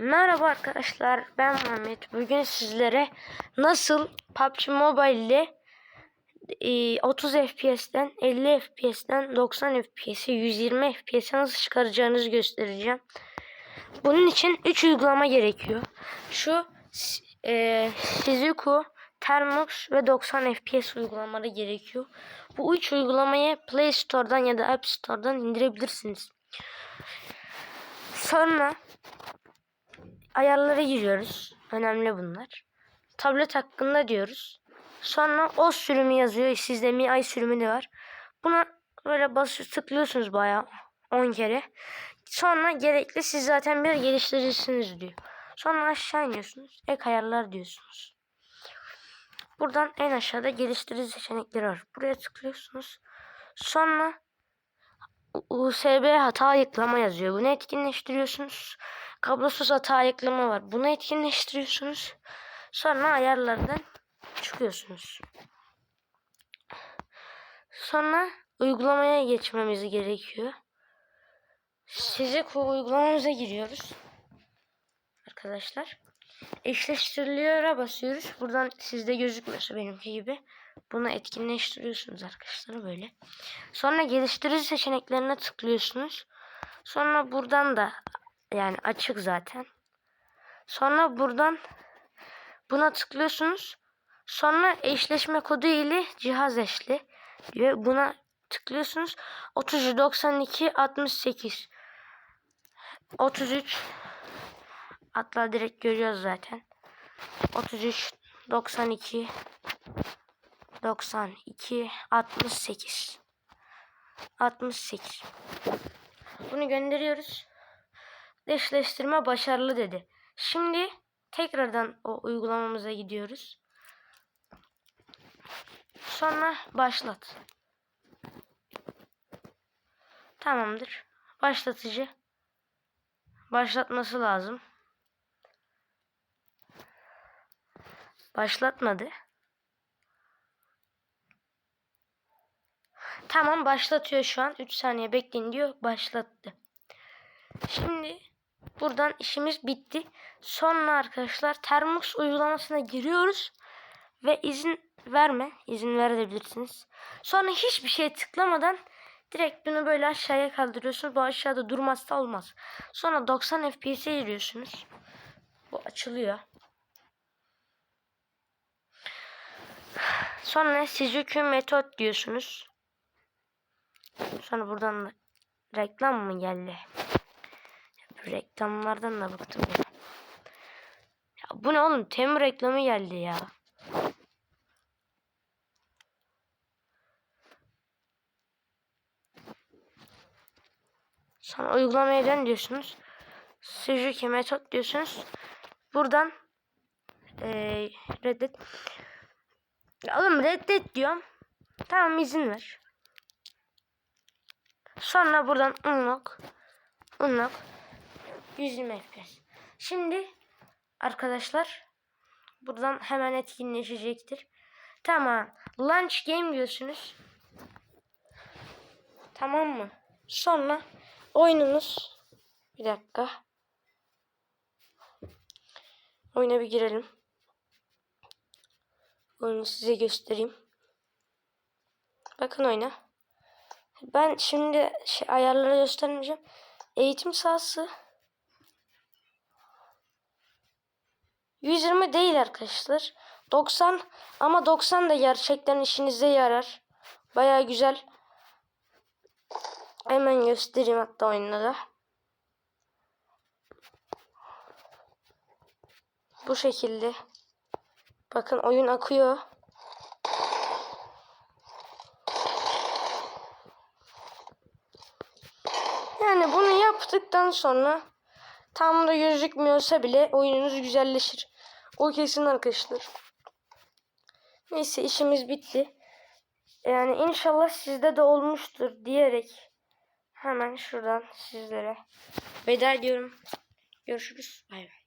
Merhaba arkadaşlar ben Mehmet. Bugün sizlere nasıl PUBG Mobile ile e, 30 FPS'ten 50 FPS'ten 90 FPS'e 120 FPS'e nasıl çıkaracağınızı göstereceğim. Bunun için 3 uygulama gerekiyor. Şu e, Shizuku, Termux ve 90 FPS uygulamaları gerekiyor. Bu üç uygulamayı Play Store'dan ya da App Store'dan indirebilirsiniz. Sonra ayarlara giriyoruz. Önemli bunlar. Tablet hakkında diyoruz. Sonra o sürümü yazıyor. Sizde Mi Ay sürümü de var. Buna böyle basıp tıklıyorsunuz bayağı 10 kere. Sonra gerekli siz zaten bir geliştiricisiniz diyor. Sonra aşağı iniyorsunuz. Ek ayarlar diyorsunuz. Buradan en aşağıda geliştirici seçenekleri var. Buraya tıklıyorsunuz. Sonra USB hata ayıklama yazıyor. Bunu etkinleştiriyorsunuz. Kablosuz hata ayıklama var. Bunu etkinleştiriyorsunuz. Sonra ayarlardan çıkıyorsunuz. Sonra uygulamaya geçmemiz gerekiyor. Size uygulamamıza giriyoruz. Arkadaşlar. Eşleştiriliyor'a basıyoruz. Buradan sizde gözükmüyorsa benimki gibi. Bunu etkinleştiriyorsunuz arkadaşlar böyle. Sonra geliştirici seçeneklerine tıklıyorsunuz. Sonra buradan da yani açık zaten. Sonra buradan buna tıklıyorsunuz. Sonra eşleşme kodu ile cihaz eşli diyor. Buna tıklıyorsunuz. 30 92 68 33 Atla direkt görüyoruz zaten. 33 92 92 68 68 Bunu gönderiyoruz. Eşleştirme başarılı dedi. Şimdi tekrardan o uygulamamıza gidiyoruz. Sonra başlat. Tamamdır. Başlatıcı başlatması lazım. Başlatmadı. Tamam başlatıyor şu an. 3 saniye bekleyin diyor. Başlattı. Şimdi buradan işimiz bitti. Sonra arkadaşlar Termux uygulamasına giriyoruz. Ve izin verme. izin verebilirsiniz. Sonra hiçbir şeye tıklamadan direkt bunu böyle aşağıya kaldırıyorsunuz. Bu aşağıda durmazsa olmaz. Sonra 90 FPS'e giriyorsunuz. Bu açılıyor. Sonra Suzuki metot diyorsunuz. Sonra buradan da reklam mı geldi? Reklamlardan da bıktım ya. bu ne oğlum? Tem reklamı geldi ya. Sonra uygulamaya dön diyorsunuz. Suzuki metot diyorsunuz. Buradan ee, reddet ya oğlum reddet diyorum. Tamam izin ver. Sonra buradan unlock. Unlock. 120 FPS. Şimdi arkadaşlar buradan hemen etkinleşecektir. Tamam. Launch game diyorsunuz. Tamam mı? Sonra oyununuz bir dakika. Oyuna bir girelim. Oyunu size göstereyim. Bakın oyna. Ben şimdi şey, ayarları göstermeyeceğim. Eğitim sahası 120 değil arkadaşlar. 90 ama 90 da gerçekten işinize yarar. Baya güzel. Hemen göstereyim hatta oyunda da. Bu şekilde. Bakın oyun akıyor. Yani bunu yaptıktan sonra tam da gözükmüyorsa bile oyununuz güzelleşir. O kesin arkadaşlar. Neyse işimiz bitti. Yani inşallah sizde de olmuştur diyerek hemen şuradan sizlere veda ediyorum. Görüşürüz. Bay bay.